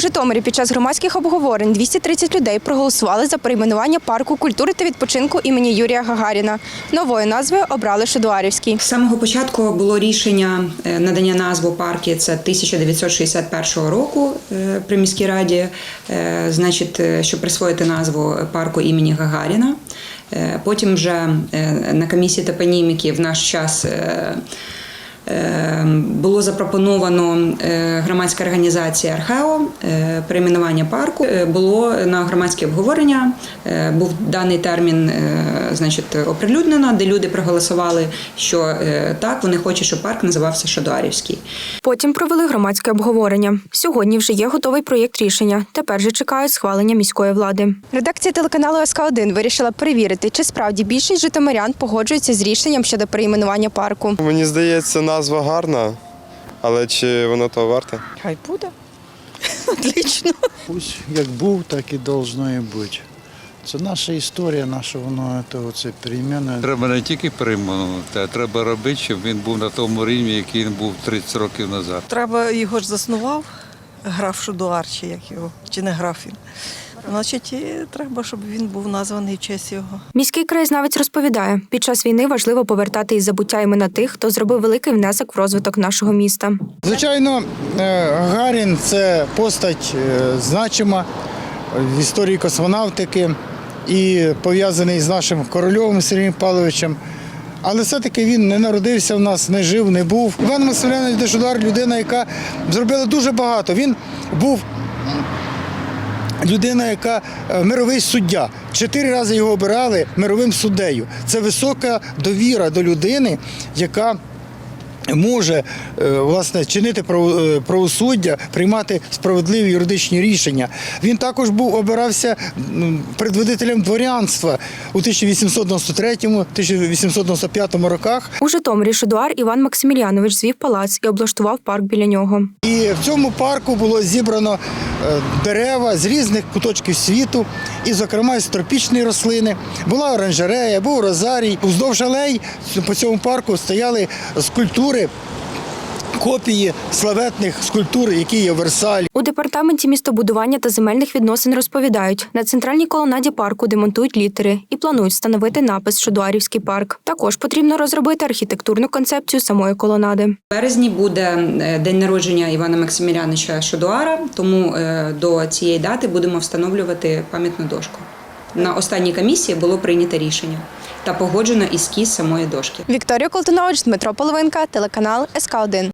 Житомирі під час громадських обговорень 230 людей проголосували за перейменування парку культури та відпочинку імені Юрія Гагаріна. Новою назвою обрали Шедуарівський. З самого початку було рішення е, надання назви парки. Це 1961 року е, при міській раді, е, значить, щоб присвоїти назву парку імені Гагаріна. Потім вже на комісії топоніміки в наш час. Е, е, Було запропоновано е, громадська організація Архео е, перейменування парку. Е, Було на громадське обговорення. Був даний термін, значить, оприлюднено, де люди проголосували, що так вони хочуть, щоб парк називався Шадуарівський. Потім провели громадське обговорення. Сьогодні вже є готовий проєкт рішення. Тепер же чекають схвалення міської влади. Редакція телеканалу СК 1 вирішила перевірити, чи справді більшість житомирян погоджуються з рішенням щодо перейменування парку. Мені здається, назва гарна, але чи воно того варте? Хай буде. Отлично. Пусть як був, так і должно і бути. Це наша історія, наше воно це, оце перейменує. Треба не тільки перейменувати, а треба робити, щоб він був на тому рівні, який він був 30 років назад. Треба його ж заснував, граф Шудуар, чи як його, чи не граф він. Значить, і треба, щоб він був названий в честь його. Міський краєзнавець розповідає, під час війни важливо повертати із забуття імена тих, хто зробив великий внесок в розвиток нашого міста. Звичайно, е, Гагарін це постать е, значима в історії космонавтики і пов'язаний з нашим корольовим Сергієм Павловичем. Але все-таки він не народився в нас, не жив, не був. Іван Василянович Дешудар людина, яка зробила дуже багато. Він був людина, яка е, мировий суддя. Чотири рази його обирали мировим суддею. Це висока довіра до людини, яка може е, власне чинити е, правосуддя, приймати справедливі юридичні рішення. Він також був обирався предводителем дворянства у 1893-1895 роках. У Житомирі Шедуар Іван Максиміліанович звів палац і облаштував парк біля нього. І в цьому парку було зібрано е, дерева з різних куточків світу, і, зокрема, з тропічної рослини. Була оранжерея, був розарій. Уздовж алей по цьому парку стояли скульптури, копії славетних скульптур, які є в Версалі. У департаменті містобудування та земельних відносин розповідають, на центральній колонаді парку демонтують літери і планують встановити напис Шедуарівський парк. Також потрібно розробити архітектурну концепцію самої колонади. В березні буде е, день народження Івана Максиміляновича Шадуара, тому е, до цієї дати будемо встановлювати пам'ятну дошку. На останній комісії було прийнято рішення та погоджено ескіз самої дошки. Вікторія Колтунович, Дмитро Половинка, телеканал СК 1